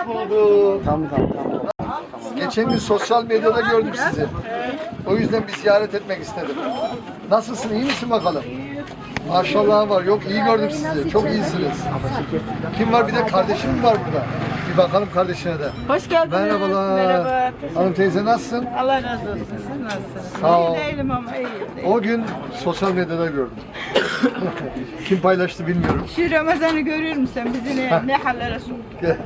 Hoş bulduk. Tamam tamam tamam. Geçen gün sosyal medyada gördüm sizi. O yüzden bir ziyaret etmek istedim. Nasılsın, iyi misin bakalım? Maşallah var. Yok iyi gördüm sizi. Çok iyisiniz. Kim var? Bir de kardeşim var burada? Bir bakalım kardeşine de. Hoş geldiniz. Merhabalar. Merhaba. Hanım teyze nasılsın? Allah razı olsun. Siz nasılsınız? Sağ ol. İyi değilim ama iyiyim. O gün sosyal medyada gördüm. Kim paylaştı bilmiyorum. Şu Ramazan'ı görüyor musun? Bizi ne, ne hallere soktu.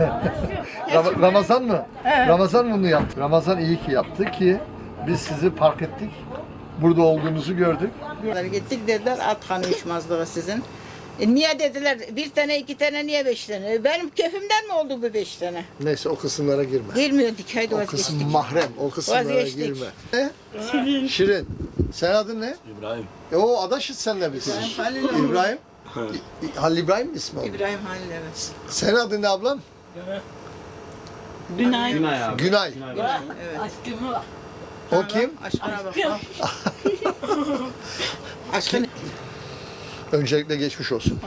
Ram- Ramazan mı? Evet. Ramazan bunu yaptı. Ramazan iyi ki yaptı ki biz sizi fark ettik. Burada olduğunuzu gördük. Gittik dediler at kanı sizin. E niye dediler bir tane iki tane niye beş tane? E Benim köfümden mi oldu bu beş tane? Neyse o kısımlara girme. Girmiyorduk haydi O vazgeçtik. kısım mahrem. O kısımlara Vazgeçtik. girme. Ne? Şirin. Şirin. Sen adın ne? İbrahim. E, o adaşız senle biz. Halil. İbrahim. İ- Halil İbrahim mi ismi? İbrahim Halil evet. Senin adın ne ablam? Günay. Günay abi. Günay. Evet. O kim? Aşkın. Öncelikle geçmiş olsun.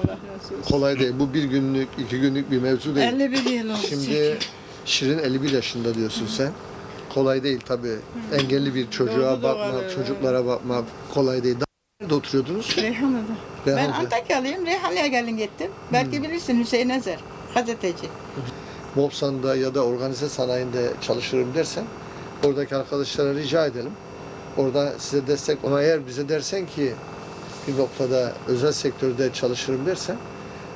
Kolay değil. Bu bir günlük, iki günlük bir mevzu değil. 51 yıl oldu. Şimdi Şirin 51 yaşında diyorsun sen. Kolay değil tabii. Engelli bir çocuğa Doğru bakmak, evet. çocuklara bakmak kolay değil. Daha nerede oturuyordunuz? Reyhanlı'da. Ben. Antakyalıyım. Reyhanlı'ya gelin gittim. Belki bilirsin Hüseyin Ezer. Gazeteci. Mopsan'da ya da organize sanayinde çalışırım dersen oradaki arkadaşlara rica edelim. Orada size destek ona eğer bize dersen ki bir noktada özel sektörde çalışırım dersen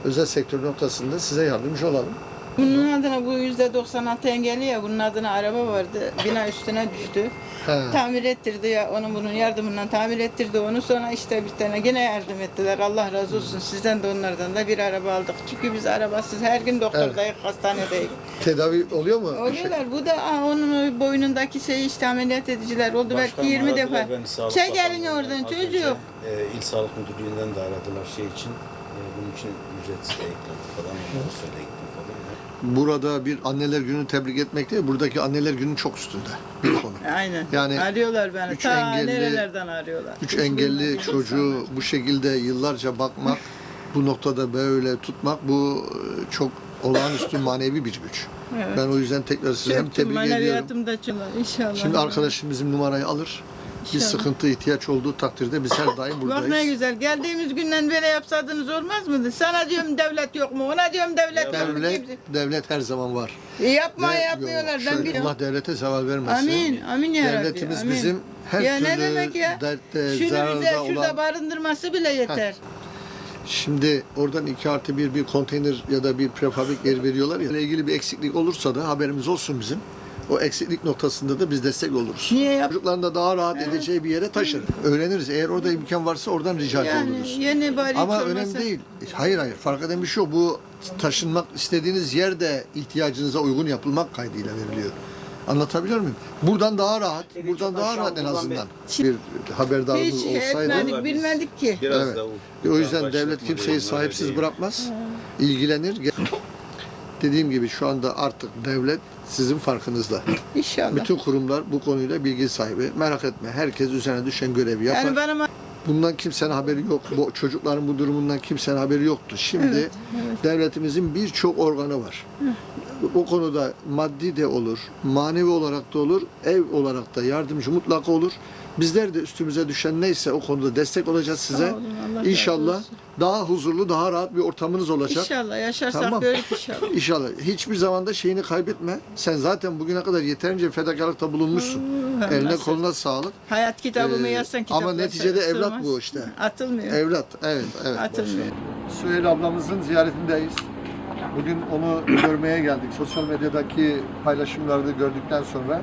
özel sektör noktasında size yardımcı olalım. Bunun adına bu yüzde 96 engelli ya bunun adına araba vardı. Bina üstüne düştü. He. Tamir ettirdi ya onun bunun yardımından tamir ettirdi onu sonra işte bir tane gene yardım ettiler. Allah razı olsun sizden de onlardan da bir araba aldık. Çünkü biz arabasız her gün doktordayız, hastanedeyiz. Tedavi oluyor mu? Oluyorlar. Bu da aa, onun boynundaki şeyi işte ameliyat ediciler oldu belki 20 defa. Çek elini oradan çocuğu. E, İl Sağlık Müdürlüğü'nden de aradılar şey için. E, bunun için ücretsiz de eklenti falan. Onları falan. Burada bir anneler günü tebrik etmek değil, buradaki anneler günü çok üstünde bir konu. Aynen. Yani arıyorlar beni. üç Ta engelli- nerelerden arıyorlar. Üç engelli çocuğu bu şekilde yıllarca bakmak, bu noktada böyle tutmak bu e, çok olağanüstü manevi bir güç. Evet. Ben o yüzden tekrar size hem tebrik ediyorum. maneviyatım da çok. İnşallah. Şimdi arkadaşım bizim numarayı alır. Bir sıkıntı, ihtiyaç olduğu takdirde biz her daim Bak ne buradayız. güzel. Geldiğimiz günden böyle yapsadınız olmaz mıydı? Sana diyorum devlet yok mu? Ona diyorum devlet yok mu? Devlet, devlet her zaman var. E, yapma Ve- yapmıyorlar. Şöyle, Ben biliyorum. Allah devlete zeval vermesin. Amin. Amin ya Rabbi. Devletimiz amin. bizim her ya türlü ne demek ya? dertte, Şunu bize zararda şurada olan... barındırması bile yeter. Şimdi oradan iki artı bir bir konteyner ya da bir prefabrik yer veriyorlar ya. Ile ilgili bir eksiklik olursa da haberimiz olsun bizim. O eksiklik noktasında da biz destek oluruz. Niye yap? Çocukların da daha rahat edeceği bir yere taşır. Öğreniriz. Eğer orada imkan varsa oradan rica Yani oluruz. yeni bari Ama hiç önemli değil. Hayır hayır. Fark eden bir şey yok. Bu taşınmak istediğiniz yerde ihtiyacınıza uygun yapılmak kaydıyla veriliyor. Anlatabiliyor muyum? Buradan daha rahat, buradan daha rahat en azından. Bir haberdarımız Hiç olsaydı. etmedik, bilmedik ki. Biraz Evet. da O yüzden devlet kimseyi sahipsiz bırakmaz. ilgilenir. Dediğim gibi şu anda artık devlet sizin farkınızda. İnşallah. Bütün kurumlar bu konuyla bilgi sahibi. Merak etme. Herkes üzerine düşen görevi yapar. yani benim Bundan kimsenin haberi yok. Bu çocukların bu durumundan kimsenin haberi yoktu. Şimdi devletimizin birçok organı var. O konuda maddi de olur, manevi olarak da olur, ev olarak da yardımcı mutlaka olur. Bizler de üstümüze düşen neyse o konuda destek olacağız size. olun, Allah İnşallah. Daha huzurlu, daha rahat bir ortamınız olacak. inşallah yaşarsak Tamam. görürük inşallah. İnşallah. Hiçbir zaman da şeyini kaybetme. Sen zaten bugüne kadar yeterince fedakarlıkta bulunmuşsun. Allah Eline koluna sağlık. Hayat kitabımı Ee, yazsan ama kitaplar neticede sığmaz. evlat bu işte. Atılmıyor. Evlat. Evet, evet. Atılmıyor. Süheyl ablamızın ziyaretindeyiz. Bugün onu görmeye geldik. Sosyal medyadaki paylaşımları gördükten sonra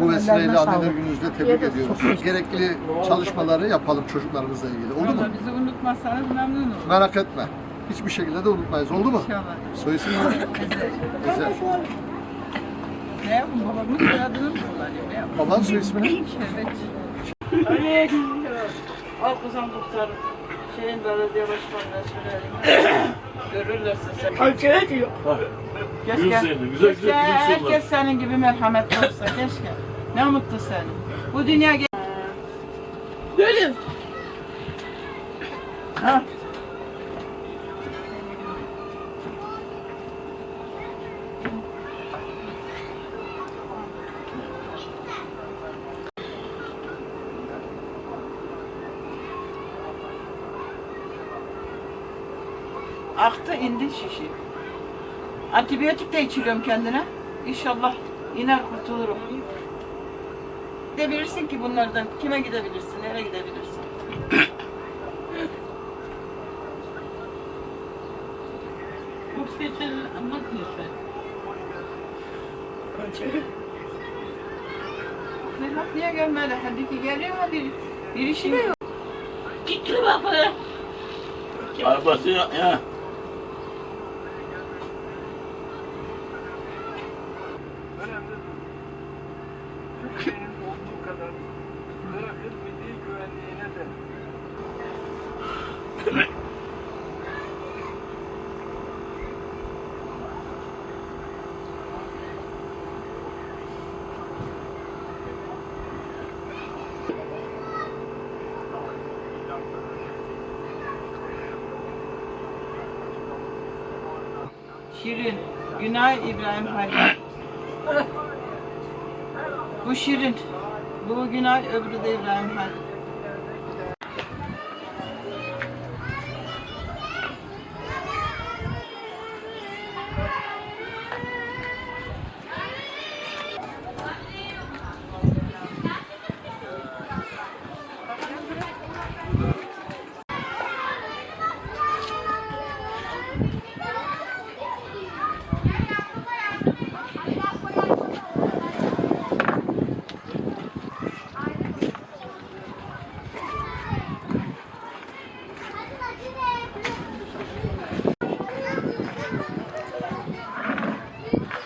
bu vesileyle anneler gününüzde tebrik ediyoruz. Gerekli çalışmaları yapalım çocuklarımızla ilgili. Oldu mu? Unutmazsanız memnun olurum. Merak etme. Hiçbir şekilde de unutmayız. Oldu mu? İnşallah. Soy isim ne? Güzel. Ne yapayım babamın soyadını mı kullanıyor? Ne yapayım? Baban soy ismi ne? Şerbetçi. Ali. Al kızım muhtarı. Şeyin belediye başkanına söyleyelim. Görürlerse seni. Kalkaya diyor. Keşke, keşke herkes senin gibi merhametli olsa keşke. Ne mutlu senin. Bu dünya Ha? Aktı indi şişi. Antibiyotik de içiriyorum kendine. İnşallah iner kurtulurum. Gidebilirsin ki bunlardan. Kime gidebilirsin, nereye gidebilirsin? Ferhat niye gelmedi? Hadi geliyor ama bir, bir işi yok. Arabası ya. ya. Türkiye'nin olduğu kadar Irak'ın milli güvenliğine de Şirin. Günay İbrahim Halil. Bu Şirin. Bu Günay, öbürü de İbrahim Halil.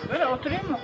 Böyle oturayım mı?